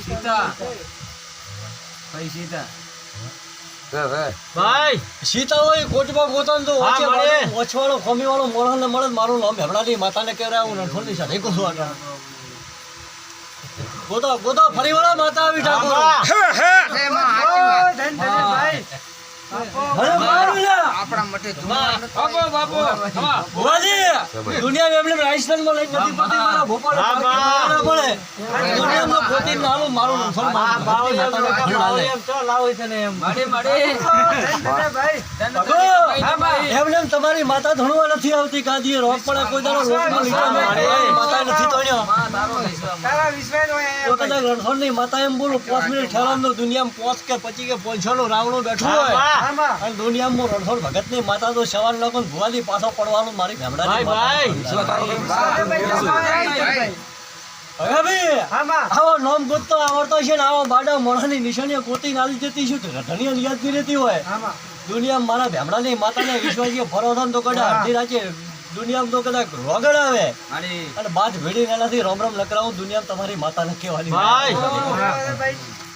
સીતા ભાઈ સીતા ભાઈ સીતા હોય કોટમાં ગોતન તો હા, વચ્ચે વાળો- વચવાળો મળે મારું નામ ભેમડાની માતાને કહેવાય હું રણછોડની સાથે કહું ગોતો ગોતો ફરી વાળા માતા આવી ઠાકોર અરે મારું બાપો બાપો દુનિયા એમને રાજસ્થાનમાં લઈ નથી પડતી મારા ભોપાલે હા, પાર્કિંગ બા. ના પડે દુનિયામાં ગોતીને મારું રણછોડ હા, માતા- ભાવ એમ એમ ચો લાવો છે ને એમ. માડી માડી ભગો, એમને એમ તમારી માતા ધણવા નથી આવતી કાદીએ રોગ પડે કોઈ દાડો લીધા મેં તમારી માતા નથી હોય તો કદાચ રણછોડની માતા એમ બોલું પાંચ મિનિટ ઠેરાવનો દુનિયામાં પાંચ કે પચી કે પાંચસોનું રાવણું બેઠું હોય. અને દુનિયામાં રણછોડ ભગત ભગતની માતા તો સવાર લોકો ભુવાથી પાછો પડવાનું મારી ભેમડાની ભાઈ. ભાઈ. આવો નોમ ગોતતો આવડતો છે ને આવો બાડા મોણાની નિશાનીઓ ગોતી નાલી જતી શું ધણીઓ યાદ નહીં રહેતી હોય. દુનિયા મારા ભેમડાની માતાને વિશ્વાસીએ ફરો થો ને તો કદાચ અડધી રાતે દુનિયામાં તો કદાચ રોગડ આવે. અને બાદ ભેડી એનાથી રોમ રોમ લકરાવું દુનિયામાં તમારી માતાને કહેવાની ભાઈ.